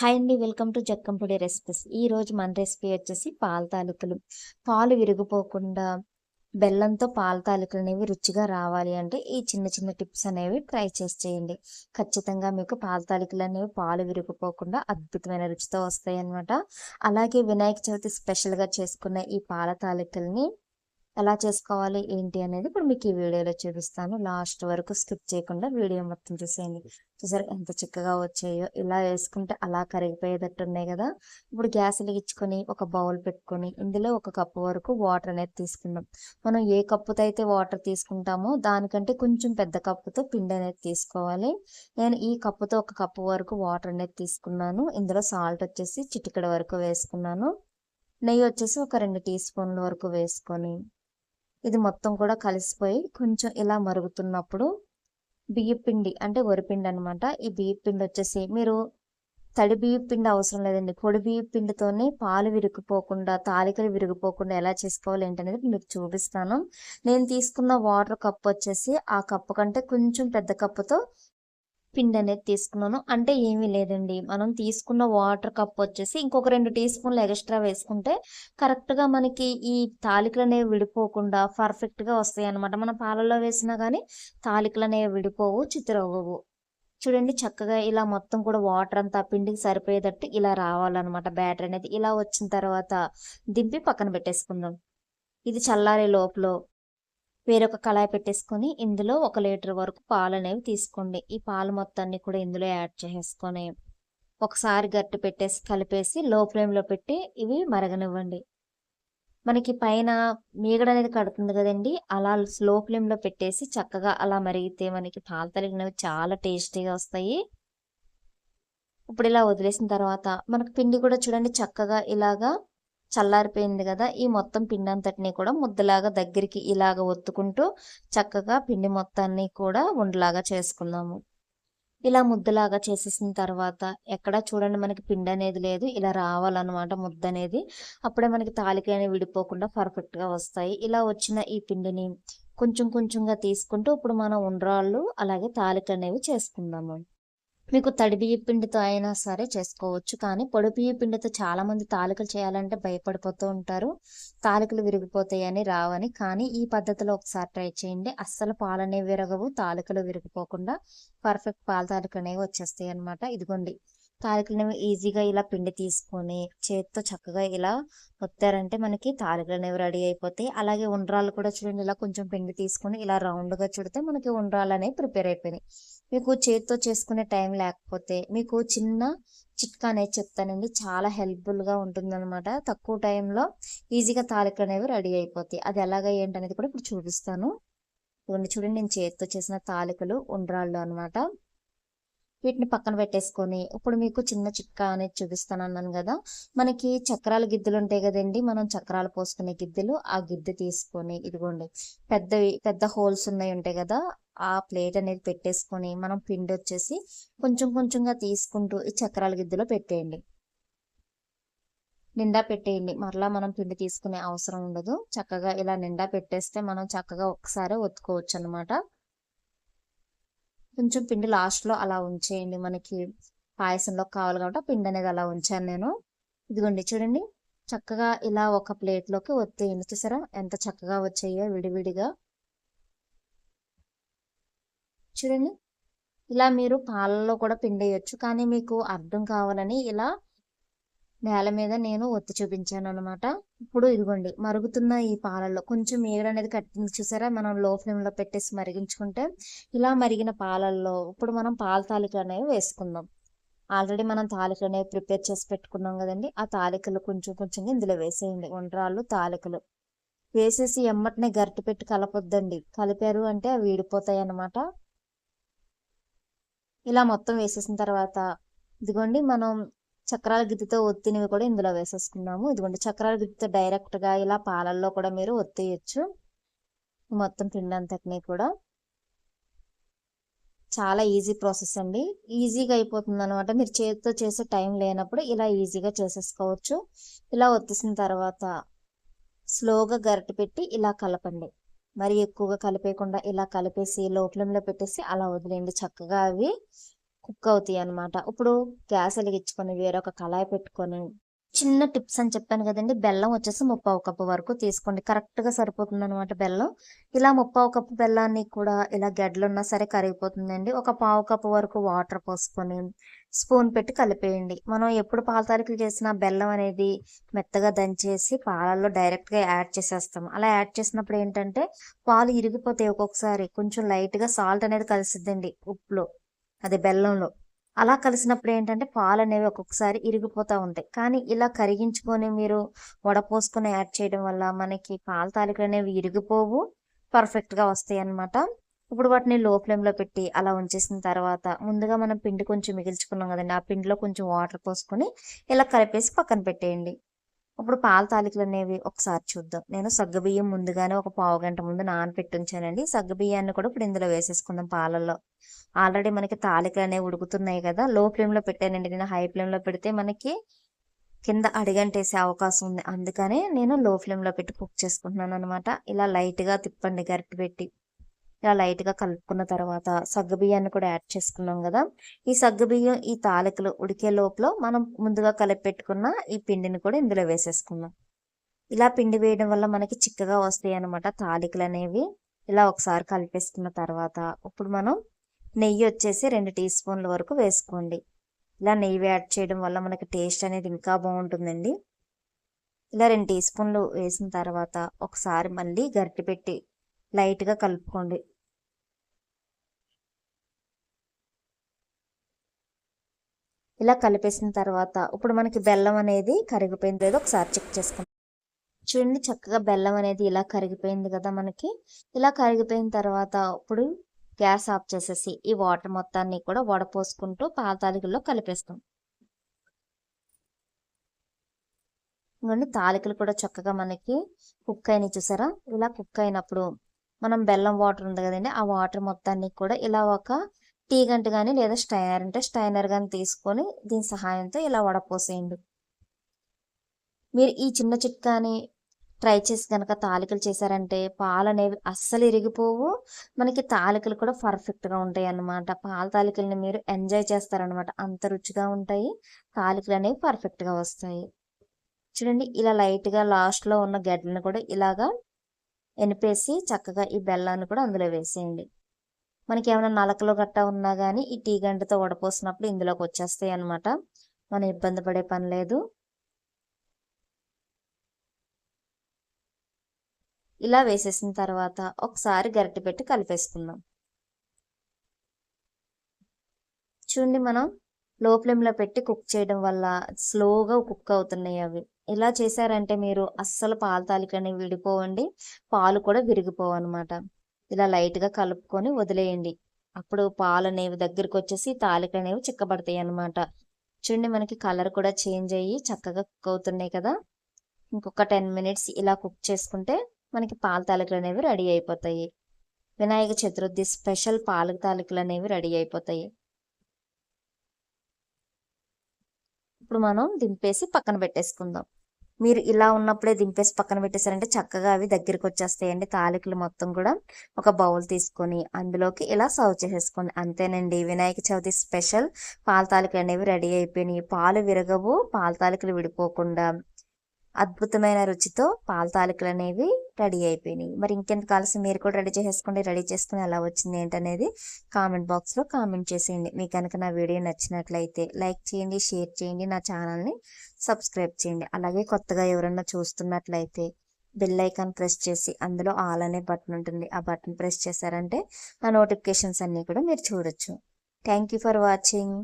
Hi అండి welcome to జక్కంపొడి recipes. ఈ రోజు మన రెసిపీ వచ్చేసి పాల తాలికలు. పాలు విరిగిపోకుండా బెల్లంతో పాల తాలికలు అనేవి రుచిగా రావాలి అంటే ఈ చిన్న చిన్న టిప్స్ అనేవి ట్రై చేసి చేయండి. ఖచ్చితంగా మీకు పాల తాలికలు అనేవి పాలు విరిగిపోకుండా అద్భుతమైన రుచితో వస్తాయి అన్నమాట అలాగే వినాయక చవితి స్పెషల్గా చేసుకున్న ఈ పాల తాలికల్ని ఎలా చేసుకోవాలి ఏంటి అనేది ఇప్పుడు మీకు ఈ వీడియోలో చూపిస్తాను. లాస్ట్ వరకు స్కిప్ చేయకుండా వీడియో మొత్తం చూసేయండి. చూసారు ఎంత చిక్కగా వచ్చాయో. ఇలా వేసుకుంటే అలా కరిగిపోయేటట్టు ఉన్నాయి కదా. ఇప్పుడు గ్యాస్ వెలిగించుకొని ఒక బౌల్ పెట్టుకొని ఇందులో ఒక కప్పు వరకు వాటర్ అనేది తీసుకుందాం. మనం ఏ కప్పుతో అయితే వాటర్ తీసుకుంటామో దానికంటే కొంచెం పెద్ద కప్పుతో పిండి అనేది తీసుకోవాలి. నేను ఈ కప్పుతో ఒక కప్పు వరకు వాటర్ అనేది తీసుకున్నాను. ఇందులో సాల్ట్ వచ్చేసి చిటికడ వరకు వేసుకున్నాను. నెయ్యి వచ్చేసి ఒక రెండు టీ స్పూన్ల వరకు వేసుకొని ఇది మొత్తం కూడా కలిసిపోయి కొంచెం ఇలా మరుగుతున్నప్పుడు బియ్యపిండి అంటే వరిపిండి అనమాట ఈ బియ్యపిండి వచ్చేసి మీరు తడి బియ్య పిండి అవసరం లేదండి. పొడి బియ్యపిండితోనే పాలు విరిగిపోకుండా తాలికలు విరిగిపోకుండా ఎలా చేసుకోవాలి ఏంటనేది మీకు చూపిస్తాను. నేను తీసుకున్న వాటర్ కప్ వచ్చేసి ఆ కప్పు కంటే కొంచెం పెద్ద కప్పుతో పిండి అనేది తీసుకున్నాను. అంటే ఏమీ లేదండి. మనం తీసుకున్న వాటర్ కప్ వచ్చేసి ఇంకొక రెండు టీ స్పూన్లు ఎక్స్ట్రా వేసుకుంటే కరెక్ట్గా మనకి ఈ తాలికలు అనేవి విడిపోకుండా పర్ఫెక్ట్గా వస్తాయి అనమాట మన పాలలో వేసినా కానీ తాలికలు అనేవి విడిపోవు చిత్రవ్వవు. చూడండి చక్కగా ఇలా మొత్తం కూడా వాటర్ అంతా పిండికి సరిపోయేటట్టు ఇలా రావాలన్నమాట. బ్యాటర్ అనేది ఇలా వచ్చిన తర్వాత దింపి పక్కన పెట్టేసుకుందాం. ఇది చల్లారే లోపల వేరొక కళాయి పెట్టేసుకొని ఇందులో ఒక లీటర్ వరకు పాలు అనేవి తీసుకోండి. ఈ పాలు మొత్తాన్ని కూడా ఇందులో యాడ్ చేసేసుకొని ఒకసారి గట్టి పెట్టేసి కలిపేసి లో ఫ్లేమ్లో పెట్టి ఇవి మరగనివ్వండి. మనకి పైన మీగడ అనేది కడుతుంది కదండి అలా స్లో ఫ్లేమ్లో పెట్టేసి చక్కగా అలా మరిగితే మనకి పాలు తలిగినవి చాలా టేస్టీగా వస్తాయి. ఇప్పుడు ఇలా వదిలేసిన తర్వాత మనకు పిండి కూడా చూడండి చక్కగా ఇలాగా చల్లారిపోయింది కదా ఈ మొత్తం పిండి అంతటిని కూడా ముద్దలాగా దగ్గరికి ఇలాగ ఒత్తుకుంటూ చక్కగా పిండి మొత్తాన్ని కూడా ఉండలాగా చేసుకుందాము. ఇలా ముద్దలాగా చేసేసిన తర్వాత ఎక్కడ చూడండి మనకి పిండి అనేది లేదు ఇలా రావాలన్నమాట ముద్ద అనేది అప్పుడే మనకి తాలిక విడిపోకుండా పర్ఫెక్ట్గా వస్తాయి. ఇలా వచ్చిన ఈ పిండిని కొంచెం కొంచెంగా తీసుకుంటూ ఇప్పుడు మనం ఉండ్రాళ్ళు అలాగే తాలిక అనేవి చేసుకుందాము. మీకు తడి బియ్య పిండితో అయినా సరే చేసుకోవచ్చు. కానీ పొడి బియ్య పిండితో చాలా మంది తాలికలు చేయాలంటే భయపడిపోతూ ఉంటారు. తాలికలు విరిగిపోతాయని రావని. కానీ ఈ పద్ధతిలో ఒకసారి ట్రై చేయండి. అస్సలు పాలనే విరగవు. తాలికలు విరిగిపోకుండా పర్ఫెక్ట్ పాల తాలికలు అనేవి వచ్చేస్తాయి అనమాట ఇదిగోండి. తాలికలు ఈజీగా ఇలా పిండి తీసుకొని చేతితో చక్కగా ఇలా వత్తారంటే మనకి తాలికలు అనేవి రెడీ అయిపోతాయి. అలాగే ఉండ్రాలు కూడా చూడండి ఇలా కొంచెం పిండి తీసుకొని ఇలా రౌండ్గా చుడితే మనకి ఉండ్రాలు అనేవి ప్రిపేర్ అయిపోయినాయి. మీకు చేతితో చేసుకునే టైం లేకపోతే మీకు చిన్న చిట్కా అనేది చెప్తానండి చాలా హెల్ప్ఫుల్గా ఉంటుందన్నమాట. తక్కువ టైంలో ఈజీగా తాలికలు అనేవి రెడీ అయిపోతాయి. అది ఎలాగ ఏంటనేది కూడా ఇప్పుడు చూపిస్తాను. చూడండి నేను చేతితో చేసిన తాలికలు ఉండ్రాళ్ళు అనమాట వీటిని పక్కన పెట్టేసుకొని ఇప్పుడు మీకు చిన్న చిట్కా అనేది చూపిస్తాను అన్నాను కదా. మనకి చక్రాల గిద్దెలు ఉంటాయి కదండి. మనం చక్రాలు పోసుకునే గిద్దెలు ఆ గిద్దె తీసుకొని ఇదిగోండి పెద్దవి పెద్ద హోల్స్ ఉన్నాయి ఉంటాయి కదా. ఆ ప్లేట్ అనేది పెట్టేసుకొని మనం పిండి వచ్చేసి కొంచెం కొంచెంగా తీసుకుంటూ ఈ చక్రాల గిద్దెలో పెట్టేయండి. నిండా పెట్టేయండి. మరలా మనం పిండి తీసుకునే అవసరం ఉండదు. చక్కగా ఇలా నిండా పెట్టేస్తే మనం చక్కగా ఒకసారి ఒత్తుకోవచ్చు అనమాట కొంచెం పిండి లాస్ట్లో అలా ఉంచేయండి. మనకి పాయసంలో కావాలి కాబట్టి పిండి అనేది అలా ఉంచాను నేను. ఇదిగోండి చూడండి. చక్కగా ఇలా ఒక ప్లేట్లోకి ఒత్తేయండి. చూసారా? ఎంత చక్కగా వచ్చాయో విడివిడిగా. చూడండి. ఇలా మీరు పాలలో కూడా పిండి వేయచ్చు కానీ మీకు అర్థం కావాలని ఇలా నేల మీద నేను ఒత్తి చూపించాను అనమాట ఇప్పుడు ఇదిగోండి మరుగుతున్న ఈ పాలల్లో కొంచెం మీగడ అనేది కట్టింది చూసారా? మనం లో ఫ్లేమ్లో పెట్టేసి మరిగించుకుంటే ఇలా మరిగిన పాలల్లో ఇప్పుడు మనం పాల తాలికలు అనేవి వేసుకుందాం. ఆల్రెడీ మనం తాలికలు అనేవి ప్రిపేర్ చేసి పెట్టుకున్నాం కదండి ఆ తాలికలు కొంచెం కొంచెంగా ఇందులో వేసేయండి. ఉండ్రాళ్ళు తాలికలు. వేసేసి ఎమ్మటనే గరిటె పెట్టి కలపొద్దండి. కలిపారు అంటే అవి విడిపోతాయి అన్నమాట. ఇలా మొత్తం వేసేసిన తర్వాత ఇదిగోండి మనం చక్రాల గిత్తితో ఒత్తినవి కూడా ఇందులో వేసేసుకున్నాము. ఇదిగోండి చక్రాల గిద్దెతో డైరెక్ట్గా ఇలా పాలల్లో కూడా మీరు ఒత్తేయచ్చు. మొత్తం పిండి అంతటినీ కూడా. చాలా ఈజీ ప్రాసెస్ అండి. ఈజీగా అయిపోతుంది అనమాట మీరు చేతితో చేసే టైం లేనప్పుడు ఇలా ఈజీగా చేసేసుకోవచ్చు. ఇలా ఒత్తేసిన తర్వాత స్లోగా గరిటె పెట్టి ఇలా కలపండి. మరి ఎక్కువగా కలిపేయకుండా ఇలా కలిపేసి లోపలంలో పెట్టేసి అలా వదిలేయండి చక్కగా అవి. కుక్ అవుతాయి అనమాట ఇప్పుడు గ్యాస్ వెలిగించుకొని వేరొక కళాయి పెట్టుకొని చిన్న టిప్స్ అని చెప్పాను కదండి. బెల్లం వచ్చేసి ముప్పావు కప్పు వరకు తీసుకోండి. కరెక్ట్గా సరిపోతుంది అనమాట బెల్లం. ఇలా ముప్పావు కప్పు బెల్లాన్ని కూడా ఇలా గడ్డలున్నా సరే కరిగిపోతుందండి. ఒక పావు కప్పు వరకు వాటర్ పోసుకొని స్పూన్ పెట్టి కలిపేయండి. మనం ఎప్పుడు పాల తారీఖులు చేసిన బెల్లం అనేది మెత్తగా దంచేసి పాలల్లో డైరెక్ట్గా యాడ్ చేసేస్తాం. అలా యాడ్ చేసినప్పుడు ఏంటంటే పాలు ఇరిగిపోతాయి ఒక్కొక్కసారి. కొంచెం లైట్గా సాల్ట్ అనేది కలిసిద్దండి ఉప్పులో. అది బెల్లంలో. అలా కలిసినప్పుడు ఏంటంటే పాలు అనేవి ఒక్కొక్కసారి ఇరిగిపోతూ ఉంటాయి. కానీ ఇలా కరిగించుకొని మీరు వడపోసుకొని యాడ్ చేయడం వల్ల మనకి పాల తాలికలు అనేవి ఇరిగిపోవు పర్ఫెక్ట్గా వస్తాయి అన్నమాట ఇప్పుడు వాటిని లో ఫ్లేమ్లో పెట్టి అలా ఉంచేసిన తర్వాత ముందుగా మనం పిండి కొంచెం మిగిల్చుకున్నాం కదండి ఆ పిండిలో కొంచెం వాటర్ పోసుకొని ఇలా కలిపేసి పక్కన పెట్టేయండి. ఇప్పుడు పాల తాలికలు అనేవి ఒకసారి చూద్దాం. నేను సగ్గుబియ్యం ముందుగానే ఒక పావు గంట ముందు నానపెట్టి ఉంచానండి సగ్గుబియ్యాన్ని కూడా ఇప్పుడు ఇందులో వేసేసుకుందాం పాలల్లో. ఆల్రెడీ మనకి తాలికలు అనేవి ఉడుకుతున్నాయి కదా. లో ఫ్లేమ్లో పెట్టానండి. నేను హై ఫ్లేమ్లో పెడితే మనకి కింద అడిగంటేసే అవకాశం ఉంది. అందుకనే నేను లో ఫ్లేమ్లో పెట్టి కుక్ చేసుకుంటున్నాను అనమాట ఇలా లైట్గా తిప్పండి గరిటె పెట్టి. ఇలా లైట్గా కలుపుకున్న తర్వాత సగ్గుబియ్యాన్ని కూడా యాడ్ చేసుకున్నాం కదా. ఈ సగ్గుబియ్యం ఈ తాలికలు ఉడికే లోపల మనం ముందుగా కలిపి పెట్టుకున్న ఈ పిండిని కూడా ఇందులో వేసేసుకుందాం. ఇలా పిండి వేయడం వల్ల మనకి చిక్కగా వస్తాయి అనమాట తాలికలు అనేవి. ఇలా ఒకసారి కలిపేసుకున్న తర్వాత ఇప్పుడు మనం నెయ్యి వచ్చేసి రెండు టీ స్పూన్ల వరకు వేసుకోండి. ఇలా నెయ్యి యాడ్ చేయడం వల్ల మనకి టేస్ట్ అనేది ఇంకా బాగుంటుందండి. ఇలా రెండు టీ స్పూన్లు వేసిన తర్వాత ఒకసారి మళ్ళీ గరిటె పెట్టి లైట్గా కలుపుకోండి. ఇలా కలిపేసిన తర్వాత ఇప్పుడు మనకి బెల్లం అనేది కరిగిపోయింది లేదో ఒకసారి చెక్ చేసుకుంటాం చూడండి చక్కగా బెల్లం అనేది ఇలా కరిగిపోయింది కదా మనకి. ఇలా కరిగిపోయిన తర్వాత ఇప్పుడు గ్యాస్ ఆఫ్ చేసేసి ఈ వాటర్ మొత్తాన్ని కూడా వడపోసుకుంటూ పాతాలికల్లో కలిపేస్తాం. ఇంకోండి తాలికలు కూడా చక్కగా మనకి కుక్ అయినాయి చూసారా? ఇలా కుక్ అయినప్పుడు మనం బెల్లం వాటర్ ఉంది కదండి ఆ వాటర్ మొత్తాన్ని కూడా ఇలా ఒక టీ గంట కానీ లేదా స్టైనర్ అంటే స్టైనర్ కానీ తీసుకొని దీని సహాయంతో ఇలా వడపోసేయండి మీరు ఈ చిన్న చిట్కాని ట్రై చేసి కనుక తాలికలు చేశారంటే పాలు అనేవి అస్సలు ఇరిగిపోవు మనకి తాలికలు కూడా పర్ఫెక్ట్గా ఉంటాయి అన్నమాట. పాల తాలికల్ని మీరు ఎంజాయ్ చేస్తారనమాట అంత రుచిగా ఉంటాయి తాలికలు అనేవి పర్ఫెక్ట్గా వస్తాయి. చూడండి ఇలా లైట్గా లాస్ట్లో ఉన్న గడ్డలను కూడా ఇలాగా ఎనిపేసి చక్కగా ఈ బెల్లాన్ని కూడా అందులో వేసేయండి. మనకి ఏమైనా నలకలు గట్ట ఉన్నా కానీ ఈ టీ గంటతో వడపోసినప్పుడు ఇందులోకి వచ్చేస్తాయి అనమాట మనం ఇబ్బంది పడే పని లేదు. ఇలా వేసేసిన తర్వాత ఒకసారి గరిటె పెట్టి కలిపేసుకుందాం. చూడండి మనం లో ఫ్లేమ్లో పెట్టి కుక్ చేయడం వల్ల స్లోగా కుక్ అవుతున్నాయి అవి. ఇలా చేశారంటే మీరు అస్సలు పాల తాలికని విడిపోవండి. పాలు కూడా విరిగిపోవు అనమాట ఇలా లైట్గా కలుపుకొని వదిలేయండి. అప్పుడు పాలు అనేవి దగ్గరికి వచ్చేసి తాలిక అనేవి చిక్కబడతాయి అనమాట చూడండి మనకి కలర్ కూడా చేంజ్ అయ్యి చక్కగా కుక్ అవుతున్నాయి కదా. ఇంకొక టెన్ మినిట్స్ ఇలా కుక్ చేసుకుంటే మనకి పాల తాలికలు అనేవి రెడీ అయిపోతాయి. వినాయక చతుర్థి స్పెషల్ పాల తాలికలు అనేవి రెడీ అయిపోతాయి. ఇప్పుడు మనం దింపేసి పక్కన పెట్టేసుకుందాం. మీరు ఇలా ఉన్నప్పుడే దింపేసి పక్కన పెట్టేశారంటే చక్కగా అవి దగ్గరికి వచ్చేస్తాయండి తాలికలు మొత్తం కూడా ఒక బౌల్ తీసుకొని అందులోకి ఇలా సర్వ్ చేసేసుకోండి. అంతేనండి. వినాయక చవితి స్పెషల్. పాల తాలికలు అనేవి రెడీ అయిపోయినాయి. పాలు విరగవు పాల తాలికలు విడిపోకుండా అద్భుతమైన రుచితో పాల తాలికలు అనేవి రెడీ అయిపోయినాయి. మరి ఇంకెంత కాల్సి మీరు కూడా రెడీ చేసేసుకోండి రెడీ చేసుకుని ఎలా వచ్చింది ఏంటనేది కామెంట్ బాక్స్లో కామెంట్ చేసేయండి. మీకు కనుక నా వీడియో నచ్చినట్లయితే లైక్ చేయండి షేర్ చేయండి నా ఛానల్ని సబ్స్క్రైబ్ చేయండి. అలాగే కొత్తగా ఎవరన్నా చూస్తున్నట్లయితే బెల్ ఐకాన్ ప్రెస్ చేసి అందులో ఆల్ అనే బటన్ ఉంటుంది. ఆ బటన్ ప్రెస్ చేశారంటే నా నోటిఫికేషన్స్ అన్నీ కూడా మీరు చూడొచ్చు. Thank for watching.